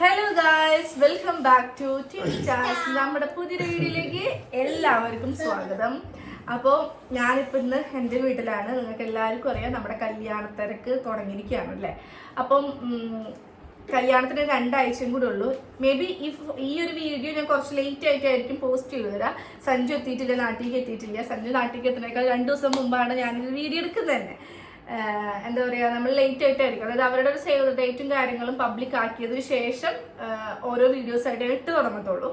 Hello guys welcome back to teachers നമ്മുടെ പുതിയ വീഡിയോയിലേക്ക് എല്ലാവർക്കും സ്വാഗതം. അപ്പോൾ ഞാനിപ്പോൾ ഇന്ന് എന്റെ വീട്ടിലാണ്. നിങ്ങൾക്ക് എല്ലാവർക്കും അറിയാം നമ്മുടെ കല്യാണത്തിരക്ക് തുടങ്ങിയിരിക്കുകയാണ് അല്ലേ? അപ്പം കല്യാണത്തിന് രണ്ടാഴ്ചയും കൂടെ ഉള്ളൂ. മേ ബി ഈ ഒരു വീഡിയോ ഞാൻ കുറച്ച് ലേറ്റ് ആയിട്ടായിരിക്കും പോസ്റ്റ് ചെയ്തു തരാം. സഞ്ജു എത്തിയിട്ടില്ല നാട്ടിലേക്ക് എത്തിയിട്ടില്ല. സഞ്ജു നാട്ടിലേക്ക് എത്തുന്നേക്കാൾ രണ്ട് ദിവസം മുമ്പാണ് ഈ വീഡിയോ എടുക്കുന്നത് തന്നെ. എന്താ പറയുക നമ്മൾ ലേറ്റ് ആയിട്ടായിരിക്കും. അതായത് അവരുടെ ഒരു സേവ് ഡേറ്റും കാര്യങ്ങളും പബ്ലിക് ആക്കിയതിനു ശേഷം ഓരോ വീഡിയോസ് ആയിട്ട് ഇട്ട് തുടങ്ങത്തുള്ളൂ.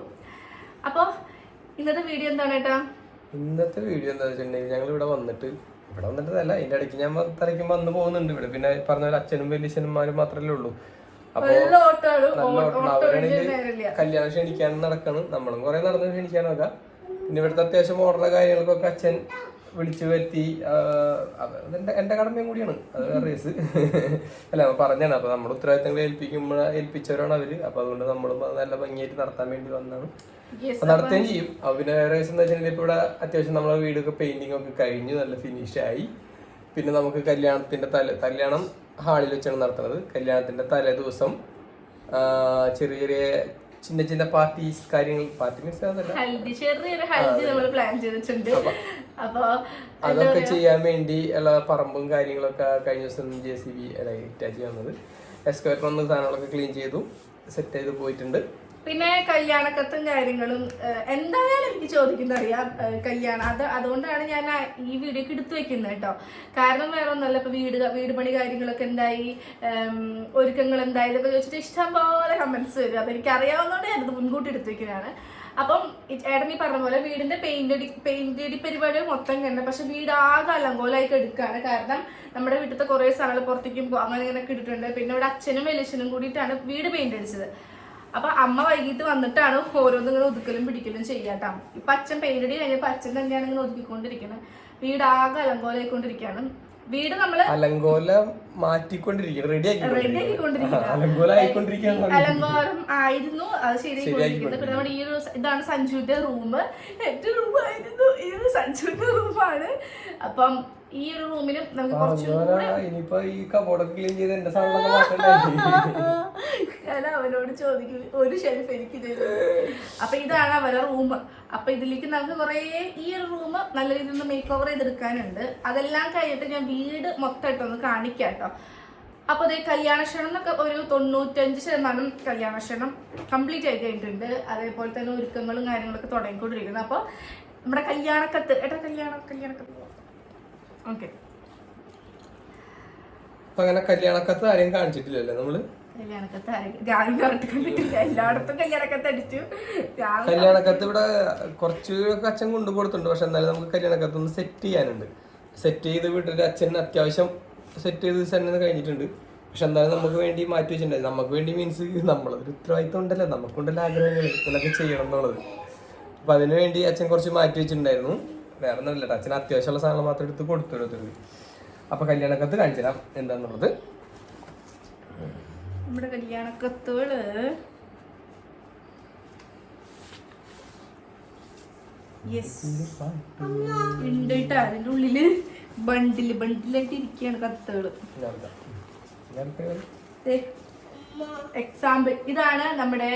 അപ്പോൾ ഇന്നത്തെ വീഡിയോ എന്താണ് ഏട്ടാ? ഇന്നത്തെ വീഡിയോ എന്താ വെച്ചിട്ടുണ്ടെങ്കിൽ ഞങ്ങൾ ഇവിടെ വന്നിട്ട് ഇവിടെ വന്നിട്ടല്ല അതിന്റെ ഇടയ്ക്ക് ഞാൻ തലയ്ക്കും വന്നു പോകുന്നുണ്ട് ഇവിടെ. പിന്നെ പറഞ്ഞ പോലെ അച്ഛനും വലിയച്ഛന്മാരും മാത്രമല്ലേ ഉള്ളൂ. അപ്പൊ നല്ല ഓട്ടമാണ്. നല്ല അവരാണെങ്കിൽ കല്യാണം ക്ഷണിക്കാനും നടക്കണം. നമ്മളും കുറെ നടന്ന് ക്ഷണിക്കാനൊക്കെ പിന്നെ ഇവിടുത്തെ അത്യാവശ്യം ഓർഡർ കാര്യങ്ങൾക്കൊക്കെ അച്ഛൻ വിളിച്ചു വരുത്തി അതെന്റെ എന്റെ കടമയും കൂടിയാണ്. അത് വേറെ റേസ് അല്ല പറഞ്ഞാണ് അപ്പൊ നമ്മുടെ ഉത്തരവാദിത്തങ്ങൾ ഏൽപ്പിക്കുമ്പോൾ ഏൽപ്പിച്ചവരാണ് അവർ. അപ്പൊ അതുകൊണ്ട് നമ്മളും അത് നല്ല ഭംഗിയായിട്ട് നടത്താൻ വേണ്ടി വന്നാണ്. നടത്തുകയും ചെയ്യും അപ്പൊ. പിന്നെ വേറെ റേസ് എന്താ വെച്ചിട്ടുണ്ടെങ്കിൽ ഇപ്പൊ ഇവിടെ അത്യാവശ്യം നമ്മളെ വീടൊക്കെ പെയിന്റിംഗ് ഒക്കെ കഴിഞ്ഞു നല്ല ഫിനിഷ് ആയി. പിന്നെ നമുക്ക് കല്യാണത്തിന്റെ തല കല്യാണം ഹാളിൽ വെച്ചാണ് നടത്തുന്നത്. കല്യാണത്തിന്റെ തലേ ദിവസം ചെറിയ ചെറിയ ചിന്ന ചിന്ന പാർട്ടീസ് കാര്യങ്ങൾ. പാർട്ടി മീൻസ് അതല്ല. ഹൽദി ചെറിയൊരു ഹൽദി നമ്മൾ പ്ലാൻ ചെയ്തിട്ടുണ്ട്. അപ്പോ അതൊക്കെ ചെയ്യാൻ വേണ്ടി ഉള്ള പറമ്പും കാര്യങ്ങളൊക്കെ കഴിഞ്ഞ ദിവസം ജെ സി ബി ഇറ്റാച്ച് വന്നത്. എക്സ്കവേറ്റർ വന്ന് സാധനങ്ങളൊക്കെ ക്ലീൻ ചെയ്തു സെറ്റ് ചെയ്ത് പോയിട്ടുണ്ട്. പിന്നെ കല്യാണക്കത്തും കാര്യങ്ങളും എന്തായാലും എനിക്ക് ചോദിക്കുന്ന അറിയാം കല്യാണം. അത് അതുകൊണ്ടാണ് ഞാൻ ഈ വീഡിയോക്ക് എടുത്തു വെക്കുന്നത് കേട്ടോ. കാരണം വേറെ ഒന്നല്ല ഇപ്പൊ വീട് വീട് പണി കാര്യങ്ങളൊക്കെ എന്തായി ഒരുക്കങ്ങൾ എന്തായി ഇതൊക്കെ ചോദിച്ചിട്ട് ഇഷ്ടം പോലെ കമന്റ്സ് വരും. അതെനിക്ക് അറിയാവുന്നതുകൊണ്ട് ഞാനത് മുൻകൂട്ടി എടുത്തു വെക്കുന്നതാണ്. അപ്പം ഈ പറഞ്ഞ പോലെ വീടിന്റെ പെയിന്റ് പെയിന്റ് അടി പരിപാടി മൊത്തം കണ്ട പക്ഷെ വീട് ആകെ അലങ്കോലായിട്ട് എടുക്കുകയാണ്. കാരണം നമ്മുടെ വീട്ടിലത്തെ കുറേ സാധനങ്ങൾ പുറത്തേക്കും അങ്ങനെ ഇങ്ങനെ ഇട്ടിട്ടുണ്ട്. പിന്നെ ഇവിടെ അച്ഛനും വലിയച്ഛനും കൂടിയിട്ടാണ് വീട് പെയിന്റ് അടിച്ചത്. അപ്പൊ അമ്മ വൈകിട്ട് വന്നിട്ടാണ് ഓരോന്നും ഇങ്ങനെ ഒതുക്കലും പിടിക്കലും ചെയ്യാട്ടോ. ഇപ്പൊ അച്ഛൻ പെയിന്റടി കഴിഞ്ഞപ്പോ അച്ഛൻ തന്നെയാണ് ഇങ്ങനെ ഒതുക്കിക്കൊണ്ടിരിക്കുന്നത് വീട് ആകെ അലങ്കോലായിക്കൊണ്ടിരിക്കുകയാണ് വീട് നമ്മൾ അലങ്കോല മാറ്റിക്കൊണ്ടിരിക്കുകയാണ് റെഡി ആക്കിക്കൊണ്ടിരിക്കുകയാണ്. അലങ്കോല ആയിരുന്നു അത് ശരിയായിക്കൊണ്ടിരിക്കുന്നത് പിന്നെ നമ്മുടെ ഈ ഒരു ഇതാണ് സഞ്ജുവിന്റെ റൂം എന്റെ റൂം ആയിരുന്നു ഈ ഒരു സഞ്ജുവിന്റെ റൂമാണ് അപ്പം ഈ ഒരു റൂമിലും നമുക്ക് കുറച്ചുകൂടെ ഇനിയിപ്പോ ഈ കബോർഡൊക്കെ ക്ലീൻ ചെയ്ത് എന്റെ സാധനങ്ങളൊക്കെ മാറ്റണ്ടായി ഞാൻ അവനോട് ചോദിക്കും ഒരു ഷെൽഫ് എനിക്ക് തരും. അപ്പൊ ഇതാണ് അവരുടെ റൂം. അപ്പൊ ഇതിലേക്ക് നമുക്ക് കുറേ ഈ ഒരു റൂം നല്ല രീതിയിൽ ഒന്ന് മേക്ക് ഓവർ ചെയ്തെടുക്കാനുണ്ട്. അതെല്ലാം കഴിഞ്ഞിട്ട് ഞാൻ വീട് മൊത്തമായിട്ടൊന്ന് കാണിക്കാം കേട്ടോ. അപ്പൊ അതേ കല്യാണക്ഷണം എന്നൊക്കെ ഒരു തൊണ്ണൂറ്റഞ്ച് ശതമാനം കല്യാണക്ഷണം കംപ്ലീറ്റ് ആയി കഴിഞ്ഞിട്ടുണ്ട്. അതേപോലെ തന്നെ ഒരുക്കങ്ങളും കാര്യങ്ങളൊക്കെ തുടങ്ങിക്കൊണ്ടിരിക്കുന്നത് അപ്പൊ നമ്മുടെ കല്യാണക്കത്ത് ഏട്ടാ കല്യാണ കല്യാണക്കത്ത് ഓക്കെ അങ്ങനെ കല്യാണക്കത്ത് ആരെയും കാണിച്ചിട്ടില്ലല്ലേ നമ്മൾ? കല്യാണക്കത്ത് ഇവിടെ കുറച്ച് അച്ഛൻ കൊണ്ടുപോടുത്തുണ്ട് പക്ഷെ എന്നാലും നമുക്ക് കല്യാണക്കത്ത് ഒന്ന് സെറ്റ് ചെയ്യാനുണ്ട്. സെറ്റ് ചെയ്ത് വീട്ടിൽ അച്ഛൻ അത്യാവശ്യം സെറ്റ് ചെയ്ത് തന്നെ കഴിഞ്ഞിട്ടുണ്ട്. പക്ഷെ എന്തായാലും നമുക്ക് വേണ്ടി മാറ്റി വെച്ചിട്ടുണ്ടായി നമുക്ക് വേണ്ടി മീൻസ് നമ്മളൊരു ഉത്തരവാദിത്വം ഉണ്ടല്ലോ. നമുക്കുണ്ടല്ലോ ആഗ്രഹങ്ങൾ. ഇതിനൊക്കെ ചെയ്യണം എന്നുള്ളത്. അപ്പൊ അതിനു വേണ്ടി അച്ഛൻ കുറച്ച് മാറ്റി വെച്ചിട്ടുണ്ടായിരുന്നു. വേറെ ഒന്നുമില്ല അച്ഛൻ അത്യാവശ്യമുള്ള സാധനങ്ങൾ മാത്രം എടുത്ത് കൊടുത്തു അപ്പൊ കല്യാണക്കത്ത് കാണിച്ചു തരാം എന്താന്നുള്ളത്. നമ്മുടെ കല്യാണക്കത്തുകൾ യെസ് ഉണ്ട് കേട്ടോ അതിന്റെ ഉള്ളിൽ ബണ്ടിൽ ബണ്ടിലായിട്ട് ഇരിക്കുകയാണ് കത്തുകൾ എക്സാമ്പിൾ ഇതാണ് നമ്മുടെ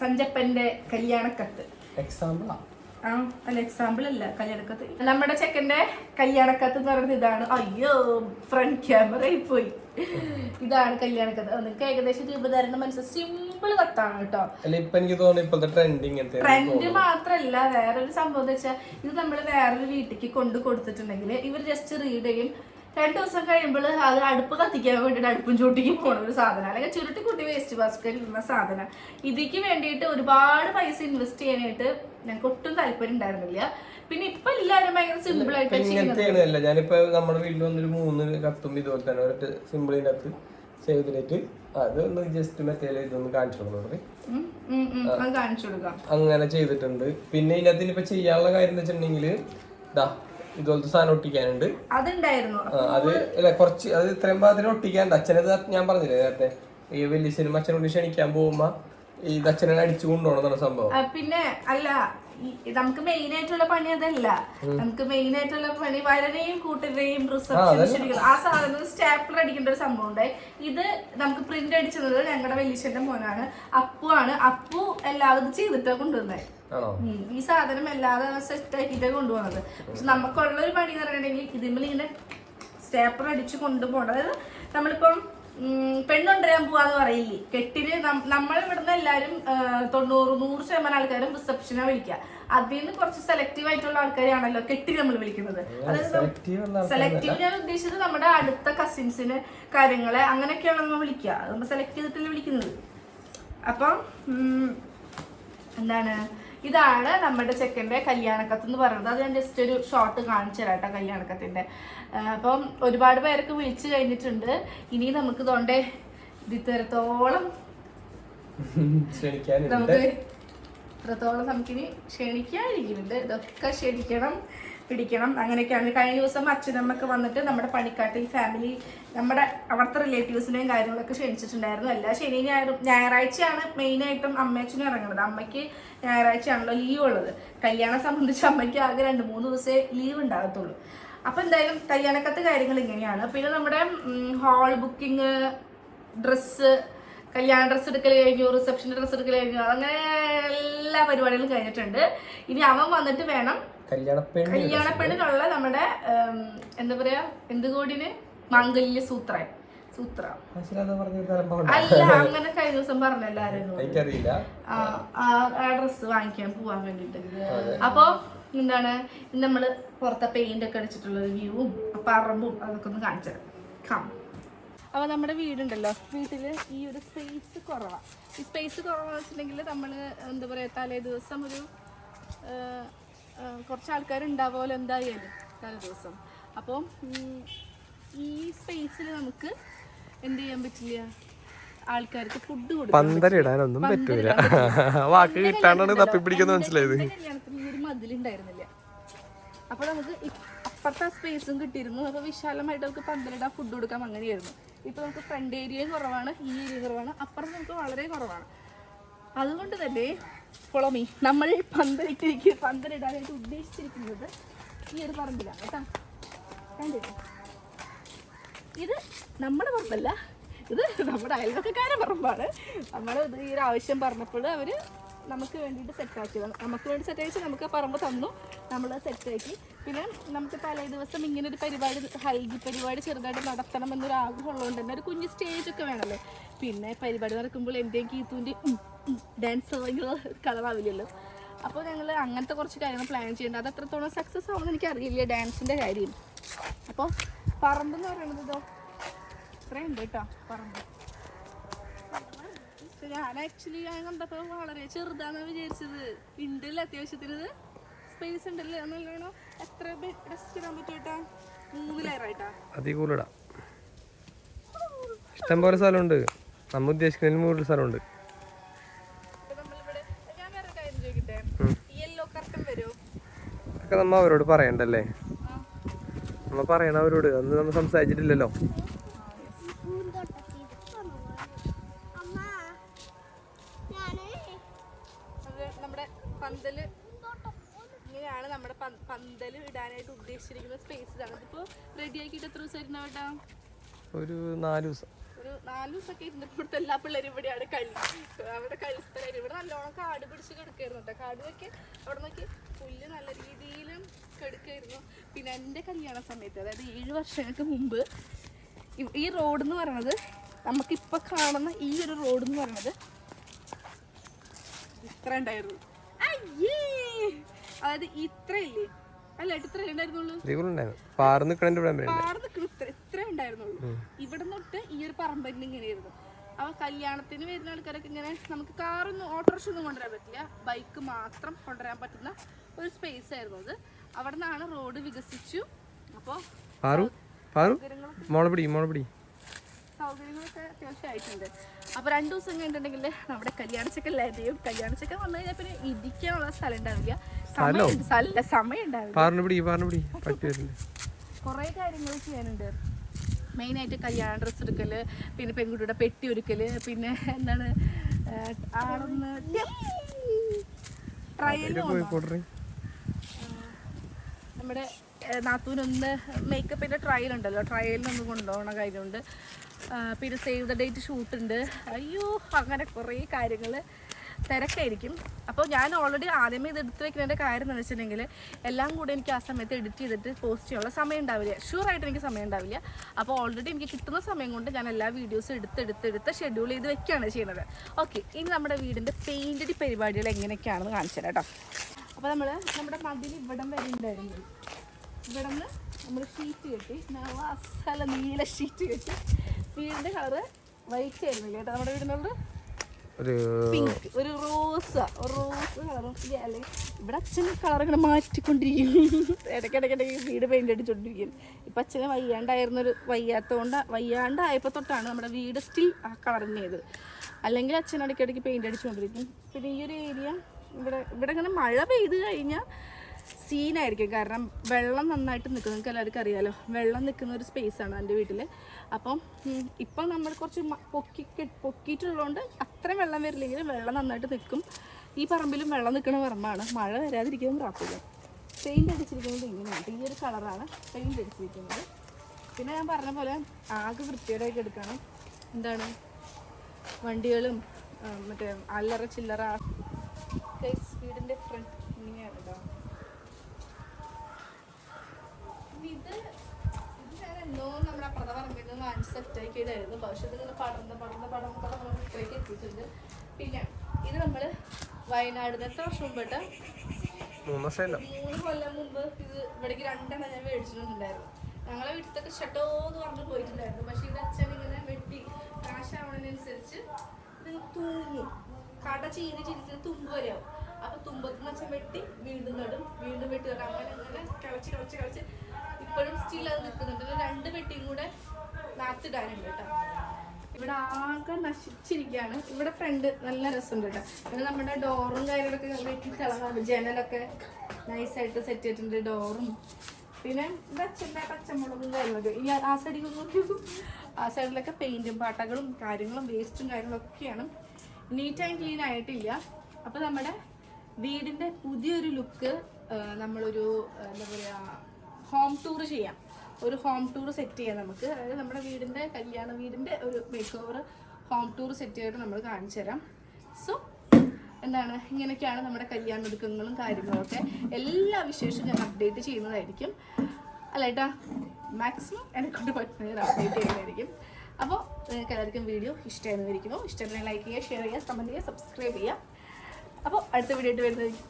സഞ്ചപ്പന്റെ കല്യാണക്കത്ത്. എക്സാമ്പിളാ ആ? അല്ല എക്സാമ്പിൾ അല്ല കല്യാണക്കത്ത്. നമ്മുടെ ചെക്കന്റെ കല്യാണക്കത്ത് എന്ന് പറയുന്നത് ഇതാണ്. അയ്യോ ഫ്രണ്ട് ക്യാമറ പോയി. ഇതാണ് കല്യാണ കഥ നിങ്ങൾക്ക് ഏകദേശം രൂപധാരണ മനസ്സിൽ സിമ്പിൾ കത്താണ് കേട്ടോ. ഇപ്പൊ എനിക്ക് തോന്നുന്നു ഇപ്പോഴത്തെ ട്രെൻഡ് ട്രെൻഡ് മാത്രല്ല വേറൊരു സംഭവം എന്ന് വെച്ചാൽ ഇത് നമ്മൾ വേറൊരു വീട്ടിലേക്ക് കൊണ്ട് കൊടുത്തിട്ടുണ്ടെങ്കിൽ ഇവർ ജസ്റ്റ് റീഡ് ചെയ്യും. രണ്ടു ദിവസം കഴിയുമ്പോൾ അത് അടുപ്പ് കത്തിക്കാൻ വേണ്ടിയിട്ട് അടുപ്പും ചൂട്ടിക്ക് പോണ ഒരു സാധനം. അല്ലെങ്കിൽ ചുരുട്ടി കൂട്ടി വേസ്റ്റ് ബാസ്കറ്റിൽ ഇരുന്ന സാധനം. ഇതിക്ക് വേണ്ടിയിട്ട് ഒരുപാട് പൈസ ഇൻവെസ്റ്റ് ചെയ്യാനായിട്ട് ഞങ്ങൾക്ക് ഒട്ടും താല്പര്യം ഉണ്ടായിരുന്നില്ല. പിന്നെ ഇപ്പൊ എല്ലാരും ഭയങ്കര സിമ്പിൾ ആയിട്ട് ഇങ്ങനത്തെയാണ്. അല്ല ഞാനിപ്പോ നമ്മുടെ വീട്ടിൽ വന്നൊരു മൂന്ന് കത്തും ഇതുപോലെ തന്നെ ഒരൊറ്റ സിമ്പിളിന്റെ അകത്ത് സേവ് ചെയ്തിട്ട് അത് ഒന്ന് ജസ്റ്റ് മറ്റേ ഇതൊന്ന് കാണിച്ചു കൊടുക്കണം കാണിച്ചു കൊടുക്കാം. അങ്ങനെ ചെയ്തിട്ടുണ്ട്. പിന്നെ ഇതിനകത്ത് ഇനിയിപ്പോ ചെയ്യാനുള്ള കാര്യം എന്ന് വെച്ചിട്ടുണ്ടെങ്കിൽ ഇതാ ഇതുപോലത്തെ സാധനം ഒട്ടിക്കാനുണ്ട്. അതുണ്ടായിരുന്നു. അത് അല്ല കുറച്ച് അത് ഇത്രയും പാതിരി ഒട്ടിക്കാനുണ്ട്. അച്ഛനത് ഞാൻ പറഞ്ഞില്ലേ നേരത്തെ? ഈ വലിയ സിനിമ അച്ഛനോട് ക്ഷണിക്കാൻ പോകുമ്പോ ഈ അച്ഛനെ അടിച്ചു കൊണ്ടുപോകണം എന്നുള്ള സംഭവം. പിന്നെ അല്ല നമുക്ക് മെയിൻ ആയിട്ടുള്ള പണി അതല്ല. നമുക്ക് മെയിൻ ആയിട്ടുള്ള പണി വരനെയും കൂട്ടരെയും അതന്നെ. ആ സാധനം സ്റ്റാപ്പിൾ അടിക്കേണ്ട ഒരു സംഭവം ഉണ്ട്. ഇത് നമുക്ക് പ്രിന്റ് അടിച്ചത് ഞങ്ങളുടെ വലിയച്ഛന്റെ മോനാണ്. അപ്പു ആണ്. അപ്പു എല്ലാവരും ചെയ്തിട്ടാണ് ചെയ്തിട്ടാ കൊണ്ടുവന്നത് ഈ സാധനം എല്ലാതെ സെറ്റ് ആക്കിയിട്ടാണ് കൊണ്ടുപോകുന്നത് പക്ഷെ നമുക്കുള്ള ഒരു പണി എന്ന് പറഞ്ഞിട്ടുണ്ടെങ്കിൽ ഇതിന്മേൽ ഇങ്ങനെ സ്റ്റാപ്പിൾ അടിച്ച് കൊണ്ടുപോകണം അതായത് നമ്മളിപ്പം ഉം, പെണ്ണുകൊണ്ടുവരാൻ പോവാന്ന് പറയില്ലേ? കെട്ടിന് നമ്മൾ ഇവിടുന്ന് എല്ലാവരും തൊണ്ണൂറ് നൂറ് ശതമാനം ആൾക്കാരും റിസപ്ഷനാണ് വിളിക്കുക അതിൽ നിന്ന് കുറച്ച് സെലക്റ്റീവ് ആയിട്ടുള്ള ആൾക്കാരെയാണല്ലോ കെട്ടി നമ്മൾ വിളിക്കുന്നത്. അതായത് സെലക്റ്റീവ് ഞാൻ ഉദ്ദേശിച്ചത് നമ്മുടെ അടുത്ത കസിൻസിന് കാര്യങ്ങളെ അങ്ങനെയൊക്കെയാണ് നമ്മൾ വിളിക്കുക അത് നമ്മൾ സെലക്ട് ചെയ്തിട്ടല്ലേ വിളിക്കുന്നത്. അപ്പം എന്താണ്? ഇതാണ് നമ്മുടെ ചെക്കന്റെ കല്യാണക്കത്ത് എന്ന് പറയുന്നത്. അത് ഞാൻ ജസ്റ്റ് ഒരു ഷോർട്ട് കാണിച്ചു തരാം കേട്ടോ കല്യാണക്കത്തിന്റെ അപ്പം ഒരുപാട് പേരൊക്കെ വിളിച്ചു കഴിഞ്ഞിട്ടുണ്ട്. ഇനി നമുക്ക് തോണ്ടേ ഇത് ഇത്രത്തോളം നമുക്ക് ഇത്രത്തോളം നമുക്കിനി ക്ഷണിക്കാനിരിക്കുന്നുണ്ട്. ഇതൊക്കെ ക്ഷണിക്കണം പിടിക്കണം. അങ്ങനെയൊക്കെയാണ്. കഴിഞ്ഞ ദിവസം അച്ഛനമ്മൊക്കെ വന്നിട്ട് നമ്മുടെ പണിക്കാട്ടിൽ ഫാമിലി നമ്മുടെ അവിടുത്തെ റിലേറ്റീവ്സിനെയും കാര്യങ്ങളൊക്കെ ക്ഷണിച്ചിട്ടുണ്ടായിരുന്നു. എല്ലാ ശനി ഞായറും ഞായറാഴ്ചയാണ് മെയിനായിട്ടും അമ്മയച്ഛനും ഇറങ്ങുന്നത്. അമ്മയ്ക്ക് ഞായറാഴ്ചയാണല്ലോ ലീവ് ഉള്ളത്. കല്യാണം സംബന്ധിച്ച് അമ്മയ്ക്ക് ആകെ രണ്ട് മൂന്ന് ദിവസമേ ലീവ് ഉണ്ടാകത്തുള്ളൂ. അപ്പോൾ എന്തായാലും കല്യാണക്കത്ത് കാര്യങ്ങൾ ഇങ്ങനെയാണ്. പിന്നെ നമ്മുടെ ഹാൾ ബുക്കിംഗ് ഡ്രസ്സ് കല്യാണ ഡ്രസ്സ് എടുക്കൽ കഴിഞ്ഞു റിസപ്ഷൻ ഡ്രസ്സ് എടുക്കൽ കഴിഞ്ഞു അങ്ങനെ എല്ലാ പരിപാടികളും കഴിഞ്ഞിട്ടുണ്ട്. ഇനി അവൻ വന്നിട്ട് വേണം കല്യാണ പെണ്ണ് പെണ്ണിനുള്ള നമ്മുടെ എന്താ പറയാ എന്ത് കോടിന്? മാംഗല്യ സൂത്ര. സൂത്ര. അല്ല അങ്ങനെ കഴിഞ്ഞ ദിവസം പറഞ്ഞല്ലോ ആരും എനിക്കറിയില്ല. ആ ഡ്രസ്സ് വാങ്ങിക്കാൻ പോവാൻ വേണ്ടിട്ട്. അപ്പോ എന്താണ് നമ്മൾ പുറത്തെ പെയിന്റ് ഒക്കെ അടിച്ചിട്ടുള്ള ഒരു വ്യൂവും പറമ്പും അതൊക്കെ ഒന്ന് കാണിച്ചു കം അപ്പോൾ നമ്മുടെ വീടുണ്ടല്ലോ. വീട്ടിൽ ഈ ഒരു സ്പേസ് കുറവാ. ഈ സ്പേസ് കുറവാന്ന് വെച്ചിട്ടുണ്ടെങ്കിൽ നമ്മൾ എന്താ പറയുക തലേ ദിവസം ഒരു കുറച്ച് ആൾക്കാർ ഉണ്ടാവുമല്ലോ എന്തായാലും തലേ ദിവസം. അപ്പോൾ ഈ സ്പേസിൽ നമുക്ക് എന്ത് ചെയ്യാൻ പറ്റില്ല? ആൾക്കാർക്ക് ഫുഡ് കൊടുക്കാം പന്തലിടാനൊന്നും പറ്റില്ല. വാക്ക് കിട്ടാണ്ടാണ് തപ്പിപ്പിടിക്കുന്ന മനസ്സിലായത്. എന്റെ കല്യാണത്തിന് ഈ ഒരു മതിലുണ്ടായിരുന്നില്ല അപ്പൊ നമുക്ക് അപ്പുറത്തെ സ്പേസും കിട്ടിയിരുന്നു. അപ്പൊ വിശാലമായിട്ട് നമുക്ക് പന്തലിടാൻ ഫുഡ് കൊടുക്കാം അങ്ങനെയായിരുന്നു. ഇപ്പൊ നമുക്ക് ഫ്രണ്ട് ഏരിയയും കുറവാണ് ഈ ഏരിയ കുറവാണ് അപ്പുറം നമുക്ക് വളരെ കുറവാണ്. അതുകൊണ്ട് തന്നെ പൊളമി നമ്മൾ പന്തലിട്ടിരിക്കുക പന്തലിടാനായിട്ട് ഉദ്ദേശിച്ചിരിക്കുന്നത് ഈ ഒരു പറമ്പിലാണ് കേട്ടോ. ഇത്? നമ്മുടെ പറമ്പല്ല. ഇത് നമ്മുടെ അയൽവക്കക്കാരെ പറമ്പാണ്. നമ്മൾ ഇത് ഈ ഒരു ആവശ്യം പറഞ്ഞപ്പോൾ അവർ നമുക്ക് വേണ്ടിയിട്ട് സെറ്റാക്കിയതാണ് നമുക്ക് വേണ്ടി സെറ്റ് അയച്ച് നമുക്ക് പറമ്പ് തന്നു. നമ്മൾ സെറ്റാക്കി പിന്നെ നമുക്ക് തലേ ദിവസം ഇങ്ങനെ ഒരു പരിപാടി ഹൽദി പരിപാടി ചെറുതായിട്ട് നടത്തണം എന്നൊരു ആഗ്രഹം ഉള്ളതുകൊണ്ട് തന്നെ ഒരു കുഞ്ഞ് സ്റ്റേജ് ഒക്കെ വേണമല്ലോ. പിന്നെ പരിപാടി നടക്കുമ്പോൾ എന്റെയും കീത്തുവിന്റെ ഡാൻസ് ഭയങ്കര കളറാവില്ലല്ലോ അപ്പോൾ ഞങ്ങൾ അങ്ങനത്തെ കുറച്ച് കാര്യങ്ങൾ പ്ലാൻ ചെയ്യുന്നുണ്ട് അത് എത്രത്തോളം സക്സസ് ആവുമെന്ന് എനിക്കറിയില്ല ഡാൻസിന്റെ കാര്യം. അപ്പോൾ പറമ്പെന്ന് പറയുന്നത് ഇതോ? ഇത്രയുണ്ട് കേട്ടോ പറമ്പ്. ഞാൻ ആക്ച്വലി ഞാൻ കണ്ടപ്പോൾ വളരെ ചെറുതാണെന്ന് വിചാരിച്ചത്. ഉണ്ടല്ലേ അത്യാവശ്യത്തിന് ഇത്? സ്പേസ് ഉണ്ടല്ലേ? നല്ലോണം എത്ര ഡെസ്ക് ഇടാൻ പറ്റും കേട്ടാ മൂന്ന് ലെയർ ആയിട്ടാ? കൂലിടാം ഇഷ്ടം പോലെ സ്ഥലമുണ്ട്. നമ്മ ഉദ്ദേശിക്കുന്നതിൽ കൂടുതൽ സ്ഥലമുണ്ട്. നമ്മ അവരോട് പറയണ്ടല്ലേ? നമ്മ പറയണ അവരോട്. അന്ന് നമ്മൾ സംസാരിച്ചിട്ടില്ലല്ലോ. പന്തൽ. ഇങ്ങനെയാണ് നമ്മുടെ പന്തൽ ഇടാനായിട്ട് ഉദ്ദേശിച്ചിരിക്കുന്ന സ്പേസ് ഇതാണ്. ഇതിപ്പോ റെഡി ആക്കിയിട്ട് എത്ര ദിവസം ഇരുന്ന കേട്ടാ? ഒരു നാല് ദിവസം. ഒരു നാല് ദിവസമൊക്കെ ഇരുന്നപ്പോഴത്തെ എല്ലാ പിള്ളേരും ഇവിടെയാണ് കളി. അവിടെ കളിസ്ഥലം. ഇവിടെ നല്ലോണം കാട് പിടിച്ച് കിടക്കായിരുന്നു കേട്ടോ. കാട് നോക്കി അവിടെ നോക്കി പുല്ല് നല്ല രീതിയിലും കെടുക്കായിരുന്നു. പിന്നെ എന്റെ കല്യാണ സമയത്ത് അതായത് ഏഴ് വർഷങ്ങൾക്ക് മുമ്പ് ഈ- റോഡ് എന്ന് പറയണത് നമുക്കിപ്പോൾ കാണുന്ന ഈ ഒരു റോഡ് എന്ന് പറയണത് ഇത്ര ഉണ്ടായിരുന്നു. അതായത് ഇത്ര ഇല്ലേ അല്ല ഇത്ര ഉണ്ടായിരുന്നുള്ളൂ? പാർന്ന് ഇത്ര ഇത്ര ഉണ്ടായിരുന്നുള്ളൂ. ഇവിടെ തൊട്ട് ഈ ഒരു പറമ്പന്നെ ഇങ്ങനെയായിരുന്നു. അപ്പൊ കല്യാണത്തിന് വരുന്ന ആൾക്കാരൊക്കെ ഇങ്ങനെ നമുക്ക് കാറൊന്നും ഓട്ടോറിക്ഷ ഒന്നും കൊണ്ടുവരാൻ പറ്റില്ല. ബൈക്ക് മാത്രം കൊണ്ടുവരാൻ പറ്റുന്ന ഒരു സ്പേസ് ആയിരുന്നു അത്. അവിടെ നിന്നാണ് റോഡ് വികസിച്ചു. പിടി സൗകര്യങ്ങളൊക്കെ അത്യാവശ്യമായിട്ടുണ്ട് അപ്പൊ രണ്ടു ദിവസം കഴിഞ്ഞിട്ടുണ്ടെങ്കിൽ നമ്മുടെ കല്യാണച്ചക്കല്ലേ ലതയും കല്യാണച്ചക്ക വന്നു കഴിഞ്ഞാൽ പിന്നെ ഇടിക്കാനുള്ള സ്ഥലം ഉണ്ടാവില്ല. സ്ഥല? സമയം ഉണ്ടാവില്ല പാറിന് പിടി പാറിന് പറ്റി വരില്ല കുറേ കാര്യങ്ങൾ ചെയ്യാനുണ്ട്. മെയിനായിട്ട് കല്യാണ ഡ്രസ്സ് എടുക്കൽ പിന്നെ പെൺകുട്ടിയുടെ പെട്ടി ഒരുക്കൽ പിന്നെ എന്താണ് ആണെന്ന് നമ്മുടെ നാത്തൂനൊന്ന് മേക്കപ്പിന്റെ ട്രയൽ ഉണ്ടല്ലോ ട്രയലിനൊന്ന് കൊണ്ടുപോകണ കാര്യമുണ്ട്. പിന്നെ സേവ് ദ ഡേറ്റ് ഷൂട്ട് ഉണ്ട് അയ്യോ അങ്ങനെ കുറേ കാര്യങ്ങൾ തിരക്കായിരിക്കും. അപ്പോൾ ഞാൻ ഓൾറെഡി ആദ്യമേ ഇത് എടുത്ത് വെക്കുന്നതിന്റെ കാര്യം എന്ന് വെച്ചിട്ടുണ്ടെങ്കിൽ എല്ലാം കൂടി എനിക്ക് ആ സമയത്ത് എഡിറ്റ് ചെയ്തിട്ട് പോസ്റ്റ് ചെയ്യാനുള്ള സമയം ഉണ്ടാവില്ല. ഷുവറായിട്ട് എനിക്ക് സമയം ഉണ്ടാവില്ല. അപ്പോൾ ഓൾറെഡി എനിക്ക് കിട്ടുന്ന സമയം കൊണ്ട് ഞാൻ എല്ലാ വീഡിയോസും എടുത്ത് എടുത്ത് എടുത്ത് ഷെഡ്യൂൾ ചെയ്ത് വെക്കുകയാണ് ചെയ്യുന്നത്. ഓക്കെ ഇനി നമ്മുടെ വീടിന്റെ പെയിന്റഡ് പരിപാടികൾ എങ്ങനെയൊക്കെയാണെന്ന് കാണിച്ചു തരാം കേട്ടോ. അപ്പോൾ നമ്മൾ നമ്മുടെ മതിൽ ഇവിടം വരെ ഉണ്ടായിരുന്നു. ഇവിടെ നമ്മൾ ഷീറ്റ് കെട്ടി നല്ല നീല ഷീറ്റ് കെട്ടി വീടിന്റെ കളറ് വൈറ്റ് ആയിരുന്നു കേട്ടോ നമ്മുടെ വീടിനുള്ളത് ഒരു പിങ്ക് ഒരു റോസ് റോസ് കളറും. അല്ലെങ്കിൽ ഇവിടെ അച്ഛൻ കളർ ഇങ്ങനെ മാറ്റിക്കൊണ്ടിരിക്കും ഇടയ്ക്കിടയ്ക്കിടയ്ക്ക് വീട് പെയിന്റ് അടിച്ചോണ്ടിരിക്കും ഇപ്പം അച്ഛന് വയ്യാണ്ടായിരുന്നൊരു വയ്യാത്തതുകൊണ്ട് വയ്യാണ്ടായപ്പോൾ തൊട്ടാണ് നമ്മുടെ വീട് സ്റ്റിൽ ആ കളർ തന്നെയത്. അല്ലെങ്കിൽ അച്ഛൻ ഇടയ്ക്കിടയ്ക്ക് പെയിന്റ് അടിച്ചുകൊണ്ടിരിക്കും പിന്നെ ഈ ഒരു ഏരിയ ഇവിടെ ഇവിടെ ഇങ്ങനെ മഴ പെയ്ത് കഴിഞ്ഞാൽ സീനായിരിക്കും. കാരണം വെള്ളം നന്നായിട്ട് നിൽക്കും നിങ്ങൾക്ക് എല്ലാവർക്കും അറിയാലോ. വെള്ളം നിൽക്കുന്ന ഒരു സ്പേസാണ് എന്റെ വീട്ടിൽ അപ്പം ഇപ്പം നമ്മൾ കുറച്ച് പൊക്കി പൊക്കിയിട്ടുള്ളതുകൊണ്ട് അത്ര വെള്ളം വരില്ലെങ്കിലും വെള്ളം നന്നായിട്ട് നിൽക്കും. ഈ പറമ്പിലും വെള്ളം നിൽക്കുന്ന പറമ്പാണ്. മഴ വരാതിരിക്കാൻ പ്രാർത്ഥിക്കാം പെയിന്റ് അടിച്ചിരിക്കുന്നത് ഇങ്ങനെയാണ്. ഈ ഒരു കളറാണ് പെയിന്റ് അടിച്ചിരിക്കുന്നത്. പിന്നെ ഞാൻ പറഞ്ഞ പോലെ ആകെ വൃത്തിയോടെയൊക്കെ എടുക്കണം. എന്താണ്? വണ്ടികളും മറ്റേ അല്ലറ ചില്ലറ വീടിന്റെ ഫ്രണ്ട് ഇങ്ങനെയാണ് കേട്ടോ ഇത് എന്നോ നമ്മുടെ അപ്പുറത്തെ പറമ്പിൽ നിന്ന് വാങ്ങിച്ച് സെറ്റ് ആക്കിയതായിരുന്നു പക്ഷെ ഇതിങ്ങനെ പടർന്ന് പടർന്ന് പടർന്ന് പടർന്ന് ഇത്രയ്ക്ക് എത്തിയിട്ടുണ്ട്. പിന്നെ ഇത് നമ്മൾ വയനാട് നിന്ന് എത്ര വർഷം മുമ്പിട്ട്? മൂന്ന് കൊല്ലം മുമ്പ് ഇത് ഇവിടേക്ക് രണ്ടെണ്ണം ഞാൻ മേടിച്ചിട്ടുണ്ടായിരുന്നു. ഞങ്ങളെ വീട്ടിലൊക്കെ ഷട്ടോ എന്ന് പറഞ്ഞ് പോയിട്ടുണ്ടായിരുന്നു. പക്ഷെ ഇത് അച്ഛൻ ഇങ്ങനെ വെട്ടി കാശാവണതിനനുസരിച്ച് ഇത് തൂങ്ങും. കട ചീനി ചിരിച്ച് തുമ്പ് വരെയാവും. അപ്പൊ തുമ്പത്തുനിന്ന് അച്ഛൻ വെട്ടി വീണ്ടും നടും വീണ്ടും വെട്ടി. നടും അങ്ങനെ അങ്ങനെ കിളച്ച് കിളച്ച് കളച്ച് ഇപ്പോഴും സ്റ്റിൽ അത് നിൽക്കുന്നുണ്ട്. രണ്ട് പെട്ടിയും കൂടെ നാത്തിടാനുണ്ട് കേട്ടോ. ഇവിടെ ആകെ നശിച്ചിരിക്കുകയാണ്. ഇവിടെ ഫ്രണ്ട് നല്ല രസമുണ്ട് കേട്ടോ. പിന്നെ നമ്മുടെ ഡോറും കാര്യങ്ങളൊക്കെ വെട്ടി തിളങ്ങാറുണ്ട് ജനലൊക്കെ നൈസായിട്ട് സെറ്റ് ചെയ്തിട്ടുണ്ട് ഡോറും പിന്നെ ഇത് അച്ഛന്റെ പച്ചമുളകും കാര്യങ്ങളൊക്കെ. ഈ ആ സൈഡിൽ ആ സൈഡിലൊക്കെ പെയിന്റും പാട്ടകളും കാര്യങ്ങളും വേസ്റ്റും കാര്യങ്ങളൊക്കെയാണ് നീറ്റ് ആൻഡ് ക്ലീൻ ആയിട്ടില്ല. അപ്പോൾ നമ്മുടെ വീടിന്റെ പുതിയൊരു ലുക്ക് നമ്മളൊരു എന്താ പറയുക ഹോം ടൂർ ചെയ്യാം. ഒരു ഹോം ടൂർ സെറ്റ് ചെയ്യാം നമുക്ക്. അതായത് നമ്മുടെ വീടിന്റെ കല്യാണ വീടിന്റെ ഒരു makeover home tour set ചെയ്തിട്ട് നമ്മൾ കാണിച്ചു തരാം. സോ എന്താണ്? ഇങ്ങനെയൊക്കെയാണ് നമ്മുടെ കല്യാണ ഒരുക്കങ്ങളും കാര്യങ്ങളൊക്കെ എല്ലാ വിശേഷവും ഞാൻ അപ്ഡേറ്റ് ചെയ്യുന്നതായിരിക്കും. അല്ലേട്ടാ മാക്സിമം എന്നെ കൊണ്ട് പറ്റുന്നത് ഞാൻ അപ്ഡേറ്റ് ചെയ്യുന്നതായിരിക്കും. അപ്പോൾ നിങ്ങൾക്ക് എല്ലാവർക്കും വീഡിയോ ഇഷ്ടമായിരുന്നു ഇരിക്കുന്നു ഇഷ്ടമായിരുന്നെങ്കിൽ ലൈക്ക് ചെയ്യുക ഷെയർ ചെയ്യുക കമന്റ് ചെയ്യുക സബ്സ്ക്രൈബ് ചെയ്യുക. അപ്പോൾ അടുത്ത വീഡിയോ ആയിട്ട് വരുന്നതായിരിക്കും.